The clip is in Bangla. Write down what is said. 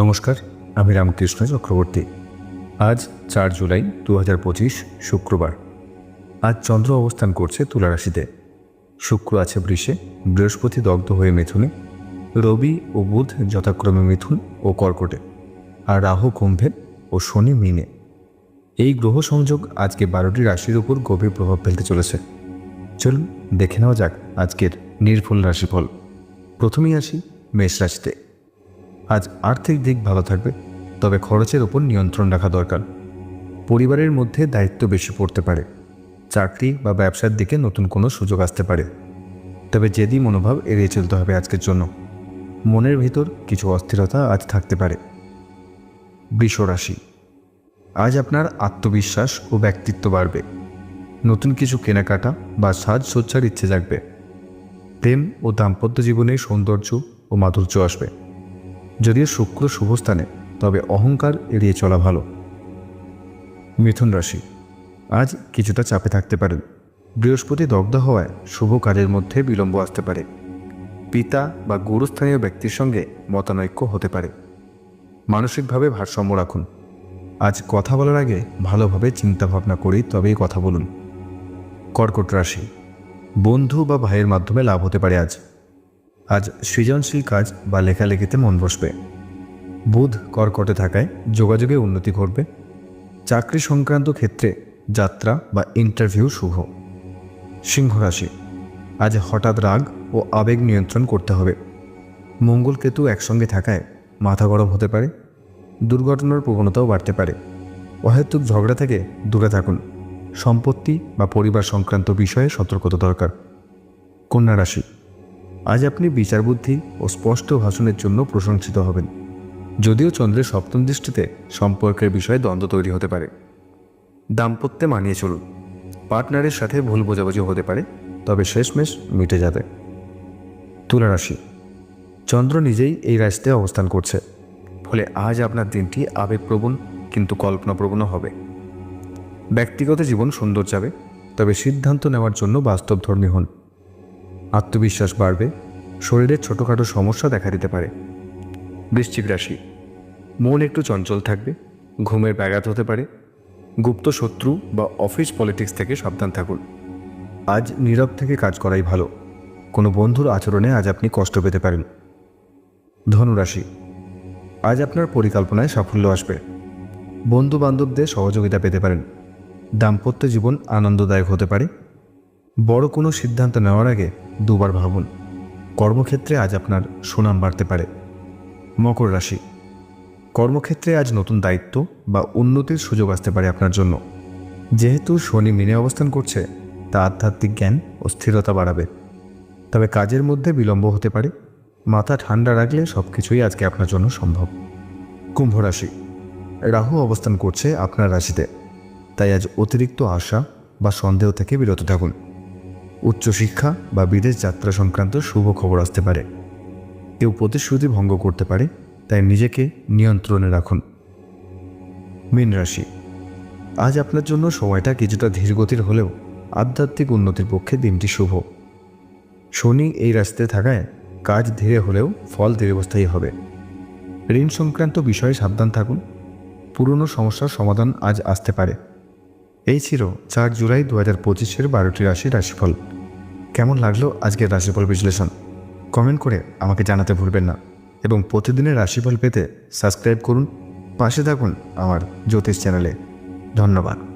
নমস্কার, আমি রামকৃষ্ণ চক্রবর্তী। আজ চার জুলাই দু হাজার পঁচিশ শুক্রবার। আজ চন্দ্র অবস্থান করছে তুলা রাশিতে। শুক্র আছে বৃষে, বৃহস্পতি দগ্ধ হয়ে মিথুনে, রবি ও বুধ যথাক্রমে মিথুন ও কর্কটে, আর রাহু কুম্ভে ও শনি মিনে। এই গ্রহ সংযোগ আজকে বারোটি রাশির উপর গভীর প্রভাব ফেলতে চলেছে। চলুন দেখে নেওয়া যাক আজকের নির্ভুল রাশিফল। প্রথমেই আসি মেষ রাশিতে। আজ আর্থিক দিক ভালো থাকবে, তবে খরচের ওপর নিয়ন্ত্রণ রাখা দরকার। পরিবারের মধ্যে দায়িত্ব বেশি পড়তে পারে। চাকরি বা ব্যবসার দিকে নতুন কোনো সুযোগ আসতে পারে। তবে জেদি মনোভাব এড়িয়ে চলতে হবে আজকের জন্য। মনের ভিতর কিছু অস্থিরতা আজ থাকতে পারে। বৃষ রাশি আজ আপনার আত্মবিশ্বাস ও ব্যক্তিত্ব বাড়বে। নতুন কিছু কেনাকাটা বা সাজসজ্জার ইচ্ছে জাগবে। প্রেম ও দাম্পত্য জীবনে সৌন্দর্য ও মাধুর্য আসবে। যদিও শুক্র শুভস্থানে, তবে অহংকার এড়িয়ে চলা ভালো। মিথুন রাশি, আজ কিছুটা চাপে থাকতে পারেন। বৃহস্পতি দগ্ধ হওয়ায় শুভ কাজের মধ্যে বিলম্ব আসতে পারে। পিতা বা গুরুস্থানীয় ব্যক্তির সঙ্গে মতানৈক্য হতে পারে। মানসিকভাবে ভারসাম্য রাখুন। আজ কথা বলার আগে ভালোভাবে চিন্তা ভাবনা করেই তবেই কথা বলুন। কর্কট রাশি, বন্ধু বা ভাইয়ের মাধ্যমে লাভ হতে পারে আজ। আজ সৃজনশীল কাজ বা লেখালেখিতে মন বসবে। বুধ কর্কটে থাকায় যোগাযোগে উন্নতি ঘটবে। চাকরি সংক্রান্ত ক্ষেত্রে যাত্রা বা ইন্টারভিউ শুভ। সিংহ রাশি, আজ হঠাৎ রাগ ও আবেগ নিয়ন্ত্রণ করতে হবে। মঙ্গল কেতু একসঙ্গে থাকায় মাথা গরম হতে পারে। দুর্ঘটনার প্রবণতাও বাড়তে পারে। অহেতুক ঝগড়া থেকে দূরে থাকুন। সম্পত্তি বা পরিবার সংক্রান্ত বিষয়ে সতর্কতা দরকার। কন্যা রাশি আজ আপনি বিচার বুদ্ধি ও স্পষ্ট ভাষণের জন্য প্রশংসিত হবেন। যদিও চন্দ্রের সপ্তম দৃষ্টিতে সম্পর্কের বিষয়ে দ্বন্দ্ব তৈরি হতে পারে। দাম্পত্যে মানিয়ে চলুন। পার্টনারের সাথে ভুল বোঝাবুঝি হতে পারে, তবে শেষমেশ মিটে যাবে। তুলা রাশি চন্দ্র নিজেই এই রাশিতে অবস্থান করছে। ফলে আজ আপনার দিনটি আবেগপ্রবণ কিন্তু কল্পনাপ্রবণও হবে। ব্যক্তিগত জীবন সুন্দর যাবে, তবে সিদ্ধান্ত নেওয়ার জন্য বাস্তবধর্মী হন। আত্মবিশ্বাস বাড়বে, শরীরের ছোটোখাটো সমস্যা দেখা দিতে পারে। বৃশ্চিক রাশি, মন একটু চঞ্চল থাকবে, ঘুমের ব্যাঘাত হতে পারে, গুপ্ত শত্রু বা অফিস পলিটিক্স থেকে সাবধান থাকুন। আজ নীরব থেকে কাজ করাই ভালো, কোনো বন্ধুর আচরণে আজ আপনি কষ্ট পেতে পারেন। ধনুরাশি, আজ আপনার পরিকল্পনায় সাফল্য আসবে। বন্ধু বান্ধবদের সহযোগিতা পেতে পারেন। দাম্পত্য জীবন আনন্দদায়ক হতে পারে। বড় কোনো সিদ্ধান্ত নেওয়ার আগে দুবার ভাবুন, কর্মক্ষেত্রে আজ আপনার সুনাম বাড়তে পারে। মকর রাশি, কর্মক্ষেত্রে আজ নতুন দায়িত্ব বা উন্নতির সুযোগ আসতে পারে আপনার জন্য। যেহেতু শনি মিনে অবস্থান করছে, তা আধ্যাত্মিক জ্ঞান ও স্থিরতা বাড়াবে। তবে কাজের মধ্যে বিলম্ব হতে পারে, মাথা ঠান্ডা রাখলে সব কিছুই আজকে আপনার জন্য সম্ভব। কুম্ভ রাশি, রাহু অবস্থান করছে আপনার রাশিতে, তাই আজ অতিরিক্ত আশা বা সন্দেহ থেকে বিরত থাকুন। উচ্চশিক্ষা বা বিদেশ যাত্রা সংক্রান্ত শুভ খবর আসতে পারে। কেউ প্রতিশ্রুতি ভঙ্গ করতে পারে, তাই নিজেকে নিয়ন্ত্রণে রাখুন। মীন রাশি, আজ আপনার জন্য সময়টা কিছুটা ধীরগতির হলেও আধ্যাত্মিক উন্নতির পক্ষে দিনটি শুভ। শনি এই রাস্তাতে থাকায় কাজ ধীরে হলেও ফল দীর্ঘস্থায়ী হবে। ঋণ সংক্রান্ত বিষয়ে সাবধান থাকুন। পুরনো সমস্যার সমাধান আজ আসতে পারে। এই ছিল চার জুলাই দু হাজার পঁচিশের বারোটি রাশি রাশিফল। কেমন লাগল আজকের রাশিফল বিশ্লেষণ? কমেন্ট করে আমাকে জানাতে ভুলবেন না এবং প্রতিদিনের রাশিফল পেতে সাবস্ক্রাইব করুন। পাশে থাকুন আমার জ্যোতিষ চ্যানেলে। ধন্যবাদ।